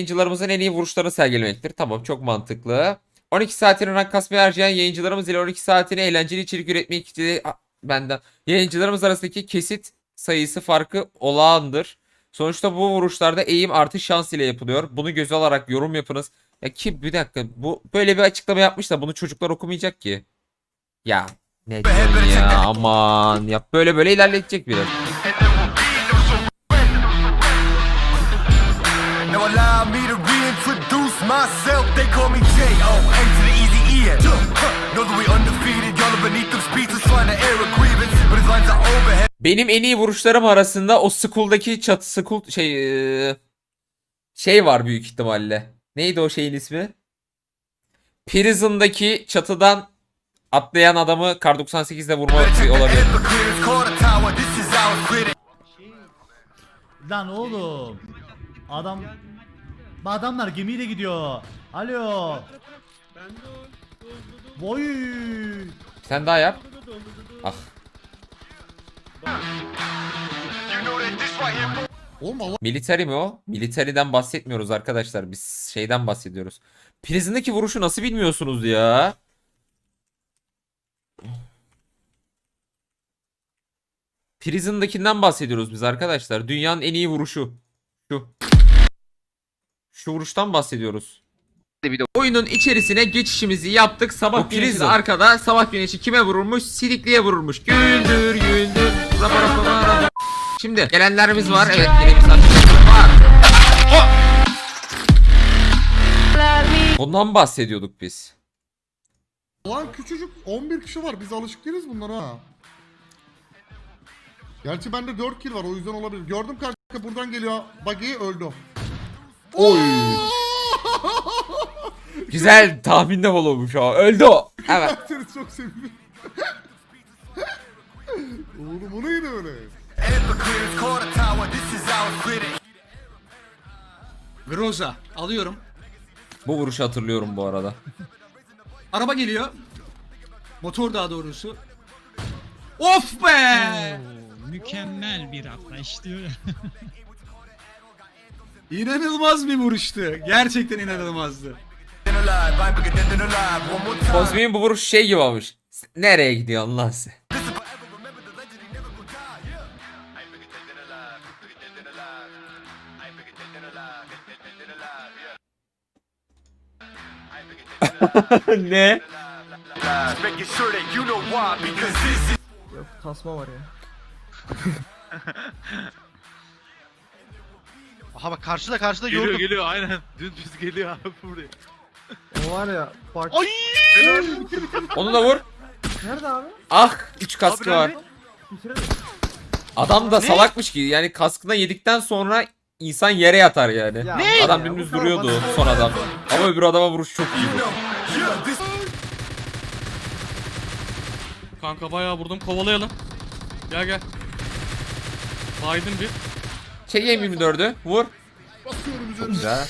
Yayıncılarımızın en iyi vuruşlarını sergilemektir. Tamam çok mantıklı. 12 saatini rank kasmaya harcayan yayıncılarımız ile 12 saatini eğlenceli içerik üretmek için benden. Yayıncılarımız arasındaki kesit sayısı farkı olağandır. Sonuçta bu vuruşlarda eğim artı şans ile yapılıyor. Bunu göze alarak yorum yapınız. Ya ki bir dakika bu böyle bir açıklama yapmış da bunu çocuklar okumayacak ki. Ya ne ya aman ya böyle böyle ilerletecek biraz. Myself. They call me J.O. A to the easy E. Huh. Know that we undefeated. Y'all are beneath them speeches trying to air a grievance. But his lines are overhead. Benim en iyi vuruşlarım arasında o school'daki çatı school şey eee, şey var büyük ihtimalle. Neydi o şeyin ismi? Prison'daki çatıdan atlayan adamı Kar 98'de vurma olabilir. Lan oğlum. Adam... Adamlar gemiyle gidiyor. Alo. Boy. Sen daha yap. Ah. Oğlum Allah Military mi o? Military'den bahsetmiyoruz arkadaşlar. Biz şeyden bahsediyoruz. Prison'daki vuruşu nasıl bilmiyorsunuz ya? Prison'dakinden bahsediyoruz biz arkadaşlar. Dünyanın en iyi vuruşu. Şu. Vuruştan bahsediyoruz. Oyunun içerisine geçişimizi yaptık. Sabah güneşi de arkada. Sabah güneşi kime vurulmuş? Sidikli'ye vurulmuş. Güldür güldür. Rapa rapa rapa. Şimdi gelenlerimiz var. Evet saatimiz var. Bundan bahsediyorduk biz. lan küçücük 11 kişi var. Biz alışık değiliz bunlara ha. Gerçi bende 4 kill var o yüzden olabilir. Gördüm karşıya buradan geliyor. Buggy öldü. Oy. Güzel tahminde olmuş o. Öldü o. Evet. Seni çok sevindim. Oğlum o neydi öyle? Groza alıyorum. Bu vuruşu hatırlıyorum bu arada. Araba geliyor. Motor daha doğrusu. Of be! Mükemmel bir atlayış diyor. İnanılmaz bir vuruştu. Gerçekten inanılmazdı. Kozmi'nin bu vuruş şey gibi olmuş. Nereye gidiyorsun lan sen? Ne? is. Tasma var ya. Aha bak karşıda karşıda Geliyor gördüm. geliyor aynen. Dümdüz geliyor abi buraya. O var ya. Bak. Ay! Onu da vur. Nerede abi? Ah 3 kaskı Abi var. Bitirelim. Adam da salakmış ki yani kaskına yedikten sonra insan yere yatar yani. Ya, Ne? Adam dümdüz duruyordu son adam. Ama öbür adama vuruş çok iyi. Yeah. This. Kanka bayağı vurdum kovalayalım. Gel gel. Biden bir. Çekeyim 24'ü. Vur. Basıyorum Çok üzerine. güzel.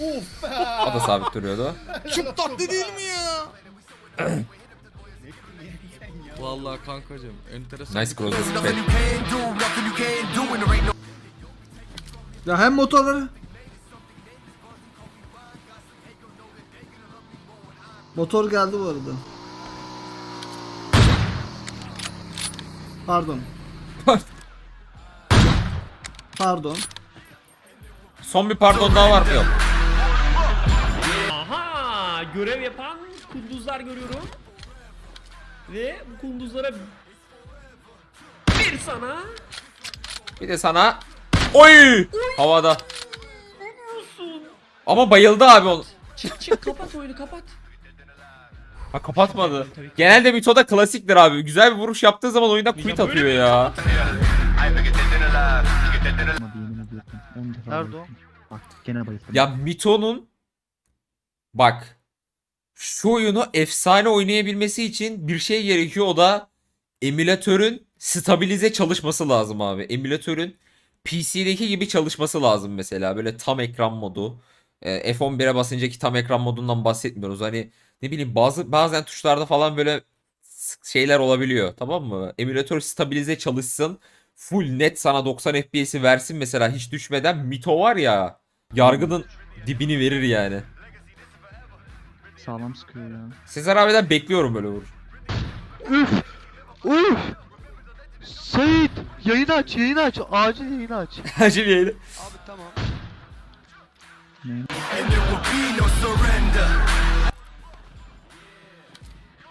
Of be. O da sabit duruyordu. Çok tatlı değil mi ya? Vallahi kankacım enteresan. Nice cross no. Ya hem motorları. Motor geldi bu arada. Pardon. Pardon. Son bir pardon daha var mı? Yok. Aha görev yapan kunduzlar görüyorum. Ve bu kunduzlara bir sana Bir de sana Oy! Havada. Ama bayıldı abi onu. çık çık kapat oyunu kapat. Ha kapatmadı. Genelde Mito'da klasiktir abi. Güzel bir vuruş yaptığı zaman oyunda quit atıyor ya. I'm bigger dead than alive. Bigger dead than alive. Nerede o? Ya Mito'nun bak şu oyunu efsane oynayabilmesi için bir şey gerekiyor o da emülatörün stabilize çalışması lazım abi. Emülatörün PC'deki gibi çalışması lazım mesela. Böyle tam ekran modu. Ee, F11'e basıncaki tam ekran modundan bahsetmiyoruz. Hani ne bileyim bazı bazen tuşlarda falan böyle s- şeyler olabiliyor. Tamam mı? Emülatör stabilize çalışsın. Full net sana 90 FPS'i versin mesela hiç düşmeden. Mito var ya. Yargının Dibini verir yani. Sağlam sıkıyor ya. Sezer abiden bekliyorum böyle vur. Uf! Sait! Yayın aç, yayın aç. Acil yayın aç. Acil yayını. Abi tamam.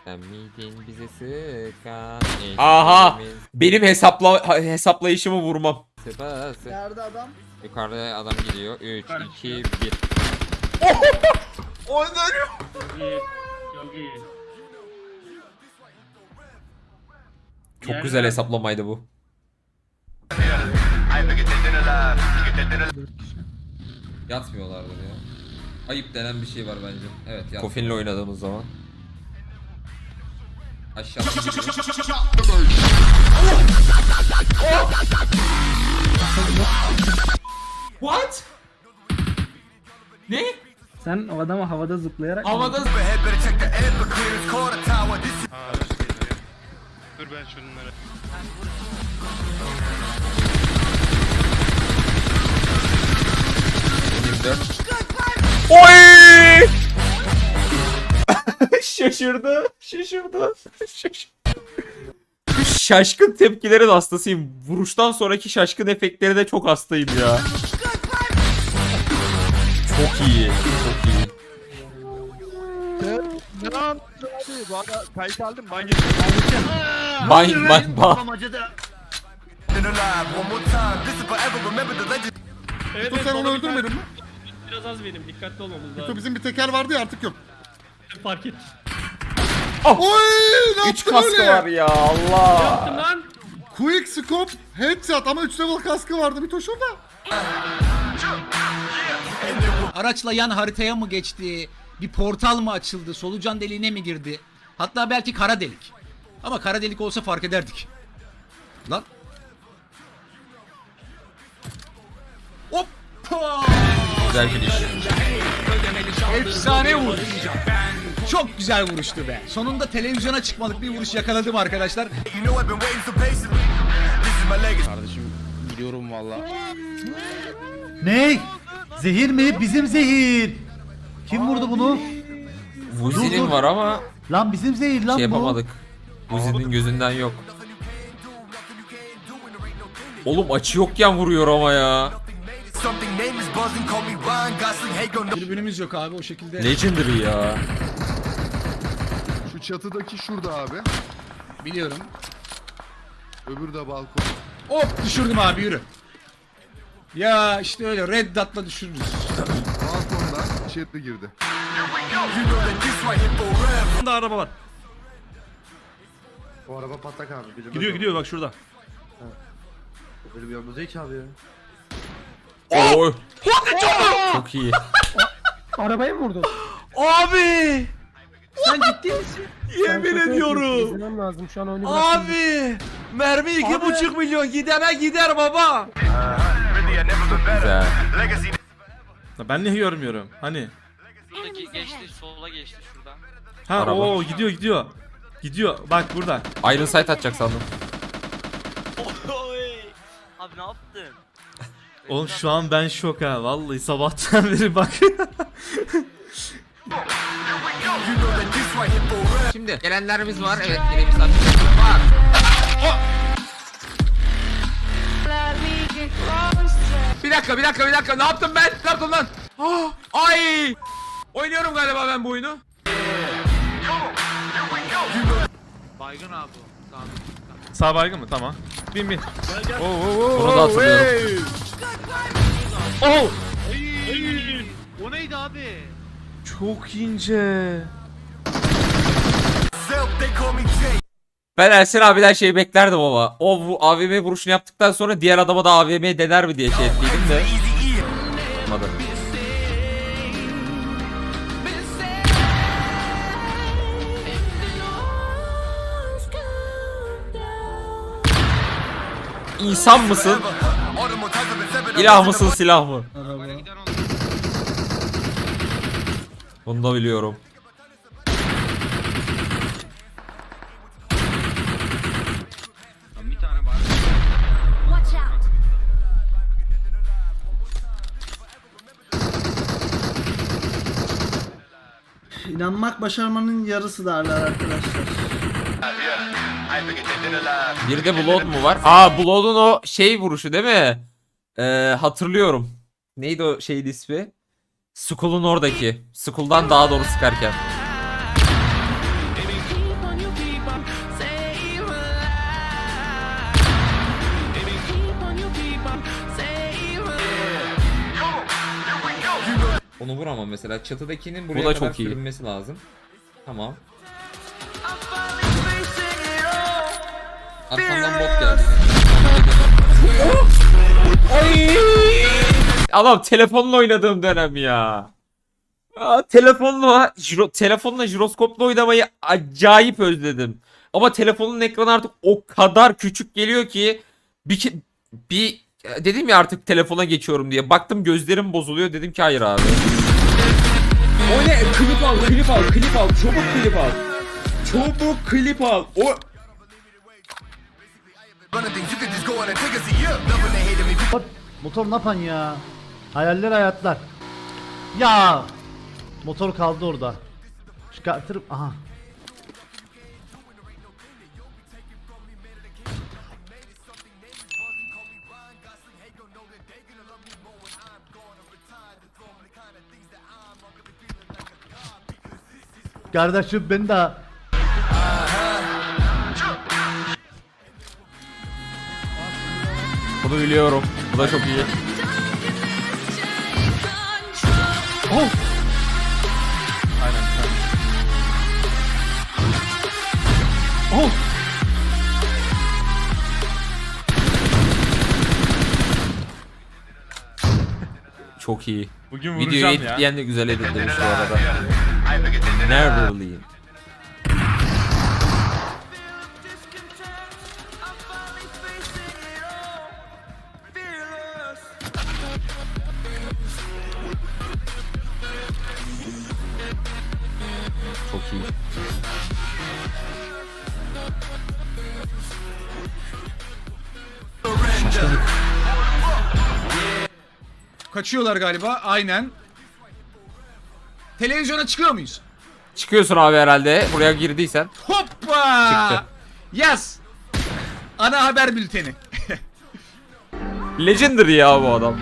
Sen miydin bize sıkan Aha! Benim hesapla hesaplayışımı vurmam. Nerede adam? Yukarıda adam geliyor. 3, 2, 1. Çok güzel hesaplamaydı bu. Yatmıyorlardır ya. Ayıp denen bir şey var bence. Evet yat. Kofin'le oynadığımız zaman. Aşağı. What? Ne? Sen o adamı havada zıplayarak Havada Dur ben şunları. Oy! Şaşırdı, şaşırdı, şaşırdı. Şaşkın tepkilerin hastasıyım. Vuruştan sonraki şaşkın efektleri de çok hastayım ya. Çok iyi, çok iyi. Yaptın abi? Bu arada kayıt aldım. Ben Ban, ban, ban. forever. Remember the legend. Evet, sen onu bana bir öldürmedin mi? Biraz az verin dikkatli olmamız lazım. bizim bir teker vardı ya artık yok. Fark et. Oy ne Üç yaptın kaskı öyle? var ya Allah. Yaptım lan. Quick scope headshot ama 3 level kaskı vardı Mito şurada. Araçla yan haritaya mı geçti? Bir portal mı açıldı? Solucan deliğine mi girdi? Hatta belki kara delik. Ama kara delik olsa fark ederdik. Lan. Hoppa! Güzel finish. Efsane vuruş. Çok güzel vuruştu be. Sonunda televizyona çıkmalık bir vuruş yakaladım arkadaşlar. Kardeşim biliyorum valla. Ne? Zehir mi? Bizim zehir. Kim vurdu bunu? Dur, dur. Vuzi'nin var ama Lan bizim zehir lan şey bu. yapamadık. Vuzi'nin gözünden yok. Oğlum açı yokken vuruyor ama ya. Tribünümüz yok abi o şekilde. Legendary ya. Şu çatıdaki şurada abi. Biliyorum. Öbürü de balkon. Hop düşürdüm abi yürü. Ya işte öyle red dot'la düşürürüz. Balkondan içeri girdi. Bunda araba var. O araba patlak abi. Bilim Gidiyor gidiyor bak şurada. Benim yanımda değil ki abi ya. Oy. Çok iyi. Arabaya mı vurdun? Abi! Sen ciddi misin? Yemin ediyorum. İzlemem lazım şu an oyunu bıraktım. Abi! Mermi iki buçuk milyon gidene gider baba. Güzel. Ben niye görmüyorum? Hani? Buradaki geçti, sola geçti şuradan. Ha Araba. o gidiyor gidiyor. Gidiyor bak burada. Iron Sight atacak sandım. Abi ne yaptın? Oğlum şu an ben şok ha vallahi sabahtan beri bak. Şimdi gelenlerimiz var. Evet yine misafirlerimiz var. Bir dakika bir dakika bir dakika ne yaptım ben? Ne yaptım lan? Ah, ay! Oynuyorum galiba ben bu oyunu. Baygın abi. Tamam. Sağ baygın mı? Tamam. Bin bin. Bunu da hatırlıyorum. Oh! O neydi abi? Çok ince. Ben Ersen abiden şey beklerdim ama. O bu AVM vuruşunu yaptıktan sonra diğer adama da AVM dener mi diye şey ettiydim de. Olmadı. İnsan mısın? İlah mısın silah mı? Araba. Bunu da biliyorum. İnanmak başarmanın yarısı derler arkadaşlar. Bir de Blood mu var? Aa Blood'un o şey vuruşu değil mi? Ee, hatırlıyorum. Neydi o şeyin ismi? Skull'un oradaki. Skull'dan daha doğru sıkarken. Onu vuramam mesela. Çatıdakinin buraya da kadar çok iyi. sürünmesi lazım. Tamam. Arkamdan bot geldi. Ay! Adam telefonla oynadığım dönem ya. Aa, telefonla jiro, telefonla jiroskopla oynamayı acayip özledim. Ama telefonun ekranı artık o kadar küçük geliyor ki bir bir dedim ya artık telefona geçiyorum diye. Baktım gözlerim bozuluyor dedim ki hayır abi. O ne? Klip al, klip al, klip al. Çabuk klip al. Çabuk klip al. O. Motor ne yapan ya? Hayaller hayatlar. Ya! Motor kaldı orada. Çıkartırım. Aha. Kardeşim ben de Bunu biliyorum. Bu da çok iyi. Oh! Oh! Çok iyi. Bugün Videoyu editleyen de güzel editlemiş bu arada. Neverly. Çok iyi. Kaçıyorlar galiba. Aynen. Televizyona çıkıyor muyuz? Çıkıyorsun abi herhalde. Buraya girdiysen. Hoppa! Çıktı. Yaz. Ana haber bülteni. Legendary ya bu adam.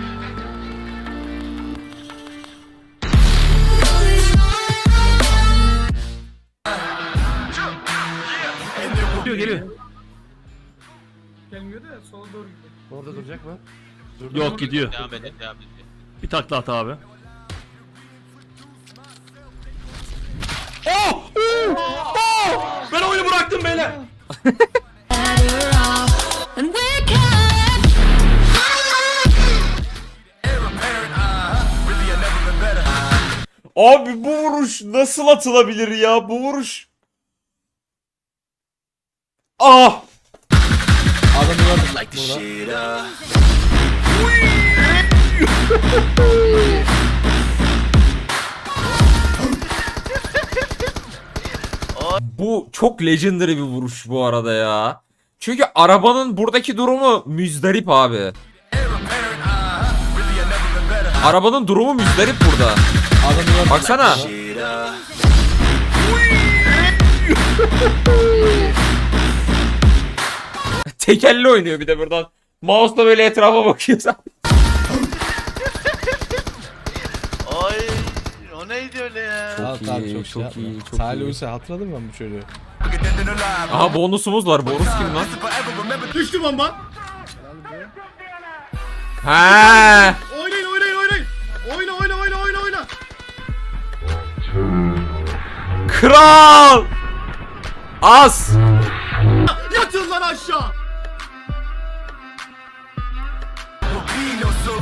Geliyor geliyor. Orada duracak mı? Yok gidiyor. Devam edin devam edin. Bir takla at abi. Ben oyunu bıraktım beyler. Abi bu vuruş nasıl atılabilir ya? Bu vuruş. Ah! Adamı gördüm burada. Bu çok legendary bir vuruş bu arada ya. Çünkü arabanın buradaki durumu müzdarip abi. Arabanın durumu müzdarip burada. Baksana. Tekelli oynuyor bir de buradan. Mouse'la böyle etrafa bakıyor. Ay o neydi öyle ya? Çok iyi, çok iyi, çok Salih iyi. Uysa hatırladın mı bu çocuğu? Aha bonusumuz var. Bonus kim lan? Düştü bomba. Ha. Oynayın oynayın oynayın. Oyna oyna oyna oyna oyna. Kral. As. Yatın lan aşağı.